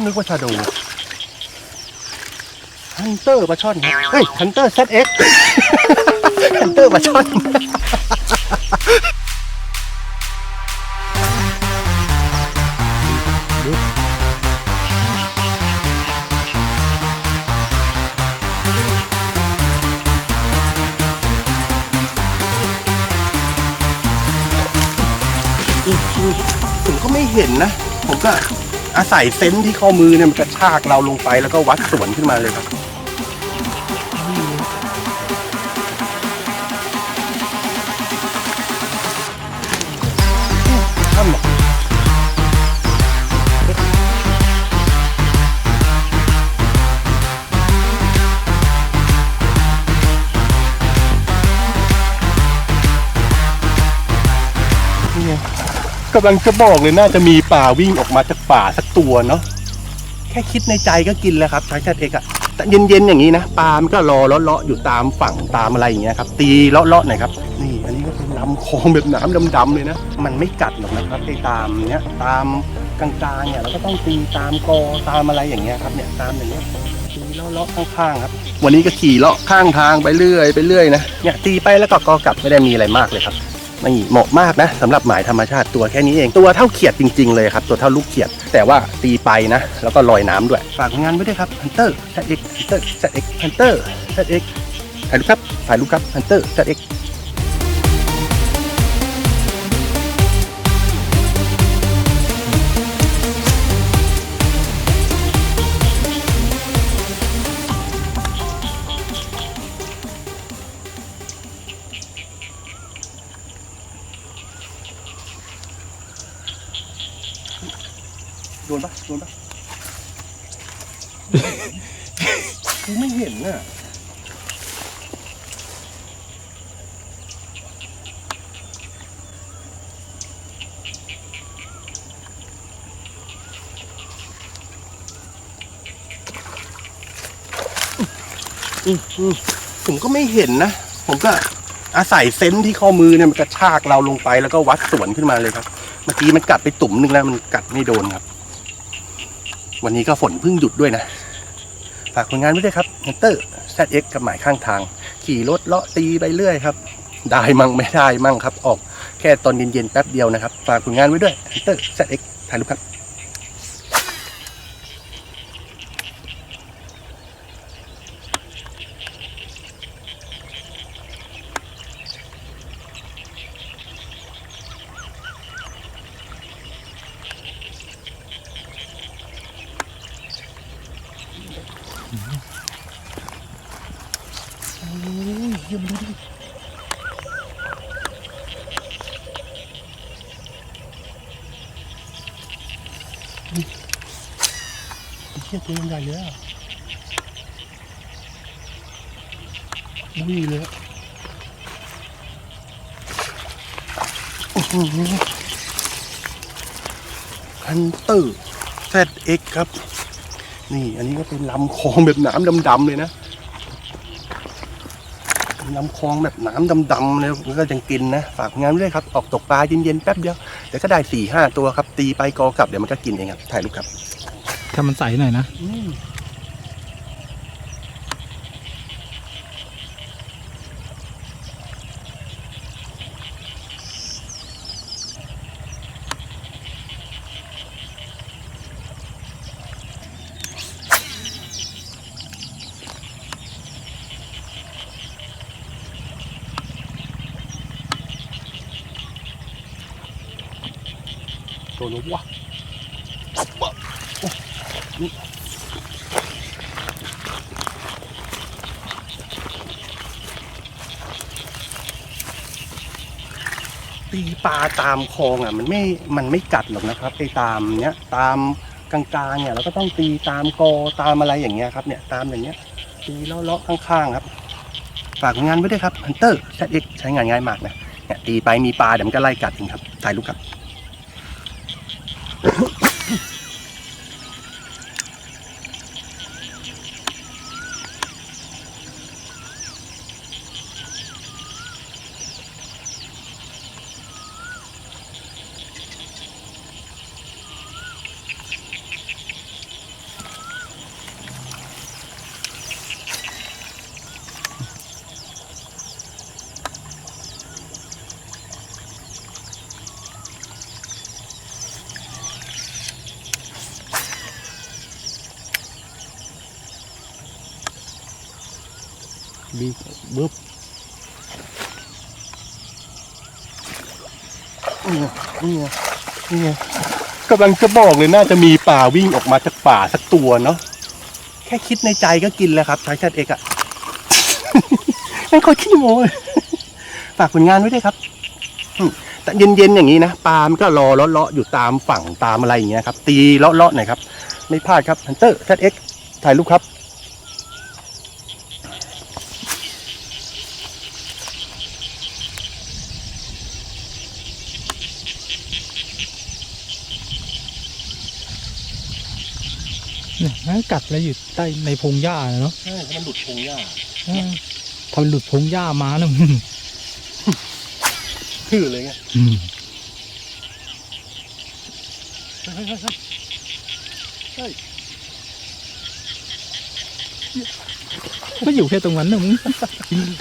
นึกว่าชาโดฮันเตอร์ปลาช่อนครับเฮ้ยฮันเตอร์เซตเอ็กฮันเตอร์ปลาช่อนผมก็ไม่เห็นนะ ผมก็ อาศัยเซนส์ที่ข้อมือเนี่ยมันกระชากเราลงไปแล้วก็วัดสวนขึ้นมาเลยครับ กำลังจะบอกเลยน่าจะมีป่าวิ่งออกมาจากป่าสักตัวเนาะแค่คิดในใจก็กินแล้วครับชายชาติเอกอะแต่เย็นๆอย่างนี้นะปลามันก็รอเลาะๆอยู่ตามฝั่งตามอะไรอย่างเงี้ยครับ ตีเลาะๆหน่อยครับ นี่อันนี้ก็เป็นลำคลองแบบน้ำดำๆเลยนะมันไม่กัดหรอกนะครับไอ้ตามเนี้ยตามกลางๆเนี่ยเราก็ต้องตีตามกอตามอะไรอย่างเงี้ยครับเนี่ยตามอย่างเงี้ยตีเลาะๆข้างๆครับ วันนี้ก็ขี่เลาะข้างทางไปเรื่อยไปเรื่อยนะเนี่ยตีไปแล้วก็กอกลับไม่ได้มีอะไรมากเลยครับ นี่เหมาะมากนะสำหรับหมายธรรมชาติตัวแค่นี้เองตัวเท่าเขียดจริง ๆ เลยครับตัวเท่าลูกเขียด แต่ว่าตีไปนะ แล้วก็ลอยน้ำด้วย ฝากงานไว้ด้วยครับฮันเตอร์แซดเอ็กฮันเตอร์แซดเอ็กฮันเตอร์แซดเอ็กถ่ายรูปครับถ่ายรูปครับฮันเตอร์แซดเอ็ก โดนปะโดนปะกูไม่เห็นน่ะอืมอืมผมก็ไม่เห็นนะ ผมก็อาศัยเซนส์ที่ข้อมือเนี่ยมันกระชากเราลงไปแล้วก็วัดสวนขึ้นมาเลยครับ เมื่อกี้มันกัดไปตุ่มนึงแล้วมันกัดไม่โดนครับ วันนี้ก็ฝนเพิ่งหยุดด้วยนะ ฝากผลงานไว้ด้วยครับฮันเตอร์ ZX กับหมายข้างทาง ขี่รถเลาะตีไปเรื่อยครับ ได้มั่งไม่ได้มั่งครับ ออกแค่ตอนเย็นๆแป๊บเดียวนะครับ ฝากผลงานไว้ด้วยฮันเตอร์ ZX ถ่ายรูปครับ ยเยี่ยมดูดินี่ไอ้เยตัวยังใหญ่เลยอะอุ้ยเลยโอ้โหฮันเตอร์ ZX ครับ นี่อันนี้ก็เป็นลำคลองแบบน้ำดำๆเลยนะ น้ำคลองแบบน้ำดำๆเลยมันก็ยังกินนะฝากงานไว้ด้วยครับออกตกปลาเย็นๆแป๊บเดียวเดี๋ยวก็ได้สี่ห้าตัวครับตีไปกอกลับเดี๋ยวมันก็กินเองครับถ่ายรูปครับถ้ามันใสหน่อยนะ ตัวนู้นวะตีปลาตามคลองอะมันไม่ มันไม่กัดหรอกนะครับไอ้ตามเนี้ยตามกลางๆเนี่ยเราก็ต้องตีตามกอตามอะไรอย่างเงี้ยครับเนี่ยตามอย่างเงี้ยตีเลาะๆข้างๆครับฝากงานไว้ด้วยครับฮันเตอร์ ZX ใช้งานง่ายมากนะเนี่ยตีไปมีปลาเดี๋ยวมันก็ไล่กัดเองครับถ่ายรูปครับ บีบึ๊บนี่ไงนี่ไงนี่ไงกำลังจะบอกเลยน่าจะมีป่าวิ่งออกมาจากป่าสักตัวเนาะแค่คิดในใจก็กินแล้วครับชายชาติเอกอะไม่ค่อยขี้โมยฝากผลงานไว้ด้วยครับแต่เย็นๆอย่างนี้นะปลามันก็รอเลาะๆอยู่ตามฝั่งตามอะไรอย่างเงี้ยครับ ตีเลาะๆหน่อยครับ ไม่พลาดครับฮันเตอร์แซดเอ็กถ่ายรูปครับ มันกัดแล้วอยู่ใต้ในพงหญ้าน่ะเนาะใช่มันหลุดพงหญ้าเออถ้ามันหลุดพงหญ้ามานะมึงคือเลยไงอืมเฮ้ยเฮ้ยเฮ้ยเฮ้ยก็อยู่แค่ตรงนั้นนะมึง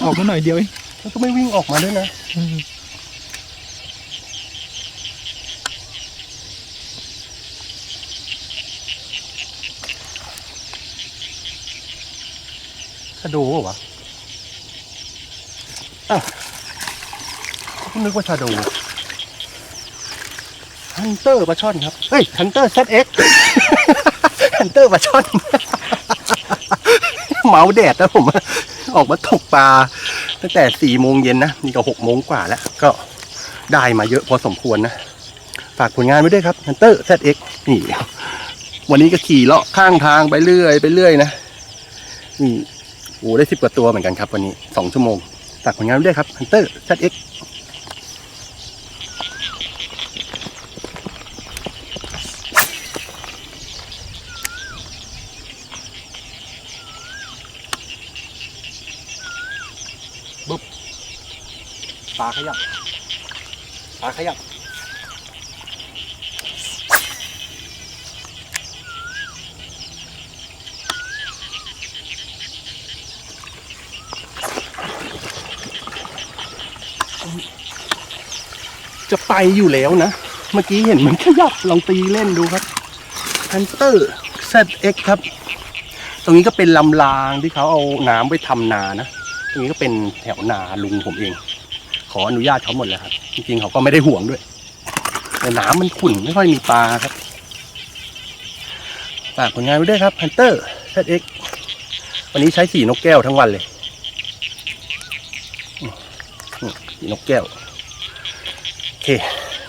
ออกมาหน่อยเดียวเองแล้วก็ไม่วิ่งออกมาด้วยนะ ชะโดเหรอวะอ้าวก็นึกว่าชาโดฮันเตอร์ปลาช่อนครับ เฮ้ยฮันเตอร์เซตเอ็กฮันเตอร์ปลาช่อน เมาแดดนะผม ออกมาตกปลา ตั้งแต่สี่โมงเย็นนะ นี่ก็หกโมงกว่าแล้ว ก็ได้มาเยอะพอสมควรนะ ฝากผลงานไว้ด้วยครับฮันเตอร์เซเอ็กนี่ วันนี้ก็ขี่เลาะข้างทางไปเรื่อย ไปเรื่อยนะนี่ โอ้ได้สิบกว่าตัวเหมือนกันครับวันนี้สองชั่วโมงฝากผลงานด้วยครับฮันเตอร์ชัดเอ็กบุ๊บปลาขยับปลาขยับ จะไปอยู่แล้วนะ เมื่อกี้เห็นมันขยับลองตีเล่นดูครับ Hunter ZX ครับ ตรงนี้ก็เป็นลำรางที่เขาเอาน้ำไปทำนานะ ตรงนี้ก็เป็นแถวนาลุงผมเอง ขออนุญาตเขาหมดแล้วครับ จริงๆเขาก็ไม่ได้ห่วงด้วย แต่น้ำมันขุ่นไม่ค่อยมีปลาครับฝากผลงานไว้ด้วยครับ Hunter ZX วันนี้ใช้สีนกแก้วทั้งวันเลยอืมนี่สีนกแก้ว เค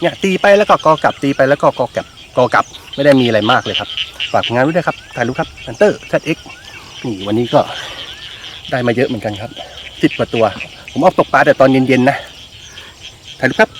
เนี่ยตีไปแล้วก็กอกลับตีไปแล้วก็กอกลับกอกลับไม่ได้มีอะไรมากเลยครับฝากงานไว้ด้วยครับถ่ายรูปครับอันเตอร์แซดเอ็กนี่วันนี้ก็ได้มาเยอะเหมือนกันครับสิบกว่าตัว ผมออกตกปลาแต่ตอนเย็นๆนะถ่ายรูปครับ